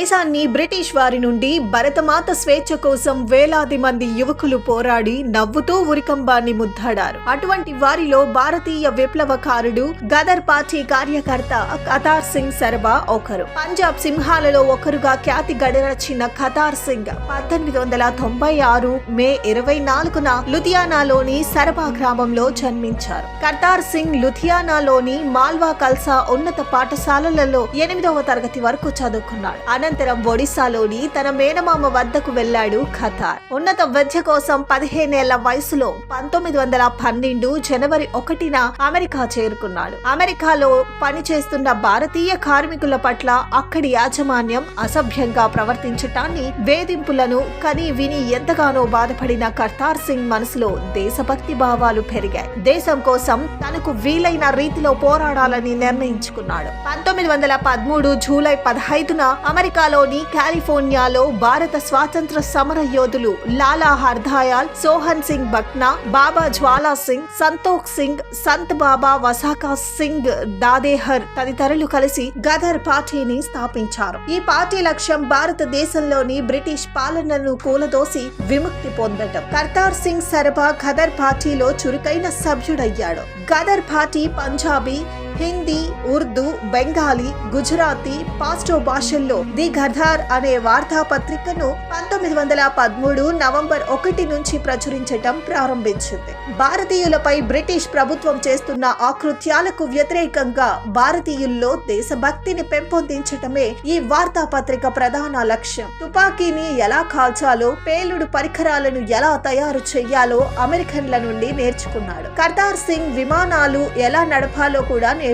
దేశాన్ని బ్రిటిష్ వారి నుండి భరతమాత స్వేచ్ఛ కోసం వేలాది మంది యువకులు పోరాడి నవ్వుతూ ఉరికంబాన్ని ముద్దాడారు. అటువంటి వారిలో భారతీయ విప్లవకారుడు గదర్ పార్టీ కార్యకర్త కతార్ సింగ్ సరబా ఒకరు. పంజాబ్ సింహాలలో ఒకరుగా ఖ్యాతి గడరచిన ఖతార్ సింగ్ పద్దెనిమిది వందల తొంభై ఆరు మే ఇరవై నాలుగున లుధియానాలోని సరబా గ్రామంలో జన్మించారు. కతార్ సింగ్ లుధియానాలోని మాల్వా కల్సా ఉన్నత పాఠశాలలలో ఎనిమిదవ తరగతి వరకు చదువుకున్నాడు. అనంతరం ఒడిశాలోని తన మేనమామ వద్దకు వెళ్ళాడు ఖతార్. ఉన్నత విద్య కోసం పదిహేనేళ్ళ వయసులో పంతొమ్మిది వందల పన్నెండు జనవరి ఒకటిన అమెరికా చేరుకున్నాడు. అమెరికాలో పనిచేస్తున్న భారతీయ కార్మికుల పట్ల అక్కడి యాజమాన్యం అసభ్యంగా ప్రవర్తించటాన్ని వేధింపులను కని విని ఎంతగానో బాధపడిన కర్తార్ సింగ్ మనసులో దేశభక్తి భావాలు పెరిగాయి. దేశం కోసం తనకు వీలైన రీతిలో పోరాడాలని నిర్ణయించుకున్నాడు. పంతొమ్మిది వందల పదమూడు జూలై పదహైదున అమెరికా అమెరికాలోని కాలిఫోర్నియాలో భారత స్వాతంత్ర సమర యోధులు లాలా హర్దయాల్ సోహన్ సింగ్ బక్నా బాబా జ్వాలా సింగ్ సంతోక్ సింగ్ సంత్ బాబా వసాకా సింగ్ దాదేహర్ తదితరులు కలిసి గదర్ పార్టీని స్థాపించారు. ఈ పార్టీ లక్ష్యం భారతదేశంలోని బ్రిటిష్ పాలనను కూలదోసి విముక్తి పొందటం. కర్తార్ సింగ్ సరబా గదర్ పార్టీలో చురుకైన సభ్యుడయ్యాడు. గదర్ పార్టీ పంజాబీ హిందీ ఉర్దూ బెంగాలీ గుజరాతీ పాస్టో భాషల్లో ది గర్ధార్ అనే వార్తాపత్రికను పంతొమ్మిది వందల పదమూడు నవంబర్ ఒకటి నుంచి ప్రచురించటం ప్రారంభించింది. భారతీయులపై బ్రిటిష్ ప్రభుత్వం చేస్తున్న ఆకృత్యాలకు వ్యతిరేకంగా భారతీయుల్లో దేశభక్తిని పెంపొందించటమే ఈ వార్తాపత్రిక ప్రధాన లక్ష్యం. తుపాకీని ఎలా కాల్చాలో పేలుడు పరికరాలను ఎలా తయారు చేయాలో అమెరికన్ల నుండి నేర్చుకున్నాడు. కర్తార్ సింగ్ విమానాలు ఎలా నడపాలో కూడా నేర్చుకున్నాడు.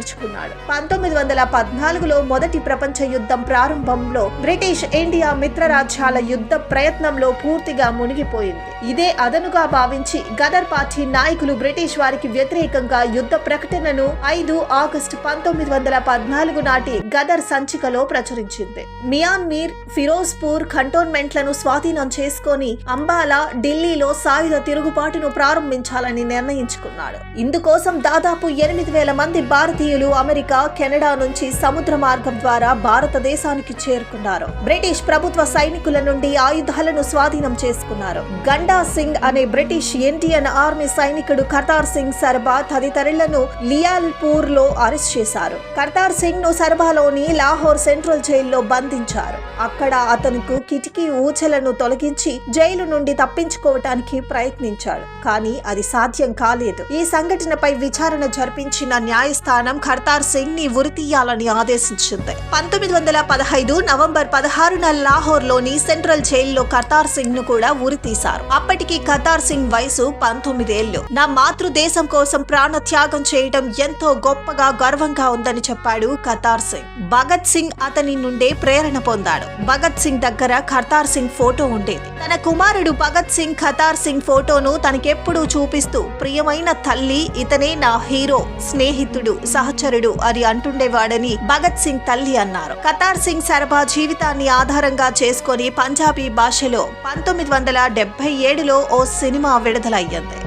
పంతొమ్మిది వందల పద్నాలుగులో మొదటి ప్రపంచ యుద్ధం ప్రారంభంలో బ్రిటిష్ ఇండియా మిత్రరాజ్యాల యుద్ధ ప్రయత్నంలో పూర్తిగా మునిగిపోయింది. ఇదే అదనుగా భావించి గదర్ పార్టీ నాయకులు బ్రిటిష్ వారికి వ్యతిరేకంగా యుద్ధ ప్రకటనను ఐదు ఆగస్టు పంతొమ్మిది వందల పద్నాలుగు నాటి గదర్ సంచికలో ప్రచురించింది. మియాన్మీర్ ఫిరోజ్పూర్ కంటోన్మెంట్లను స్వాధీనం చేసుకొని అంబాలా ఢిల్లీలో సాయుధ తిరుగుబాటును ప్రారంభించాలని నిర్ణయించుకున్నాడు. ఇందుకోసం దాదాపు ఎనిమిది వేల మంది భారతీయ భారతీయులు అమెరికా కెనడా నుంచి సముద్ర మార్గం ద్వారా భారతదేశానికి చేరుకున్నారు. బ్రిటిష్ ప్రభుత్వ సైనికుల నుండి ఆయుధాలను స్వాధీనం చేసుకున్నారు. గండా సింగ్ అనే బ్రిటిష్ ఇండియన్ ఆర్మీ సైనికుడు కర్తార్ సింగ్ సర్బా తదితరులను లియాల్పూర్లో అరెస్ట్ చేశారు. కర్తార్ సింగ్ను సర్బాలోని లాహోర్ సెంట్రల్ జైల్లో బంధించారు. అక్కడ అతనుకు కిటికీ ఊచలను తొలగించి జైలు నుండి తప్పించుకోవటానికి ప్రయత్నించాడు. కానీ అది సాధ్యం కాలేదు. ఈ సంఘటనపై విచారణ జరిపించిన న్యాయస్థానం కర్తార్ సింగ్ని ఉరితీయాలని ఆదేశించింది. పంతొమ్మిది వందల పదహైదు నవంబర్ పదహారున లాహోర్లోని సెంట్రల్ జైల్లో కర్తార్ సింగ్ను కూడా ఉరితీశారు. అప్పటికి కర్తార్ సింగ్ వయసు పంతొమ్మిదేళ్ళు నా మాతృదేశం కోసం ప్రాణ త్యాగం చేయడం ఎంతో గొప్పగా గర్వంగా ఉందని చెప్పాడు కర్తార్ సింగ్. భగత్ సింగ్ అతని నుండే ప్రేరణ పొందాడు. భగత్ సింగ్ దగ్గర కర్తార్ సింగ్ ఫోటో ఉండేది. తన కుమారుడు భగత్ సింగ్ ఖతార్ సింగ్ ఫోటోను తనకెప్పుడూ చూపిస్తూ ప్రియమైన తల్లి ఇతనే నా హీరో స్నేహితుడు సహచరుడు అని అంటుండేవాడని భగత్ సింగ్ తల్లి అన్నారు. కతార్ సింగ్ సరఫా జీవితాన్ని ఆధారంగా చేసుకొని పంజాబీ భాషలో పంతొమ్మిది వందల డెబ్బై ఏడులో ఓ సినిమా విడుదలయ్యింది.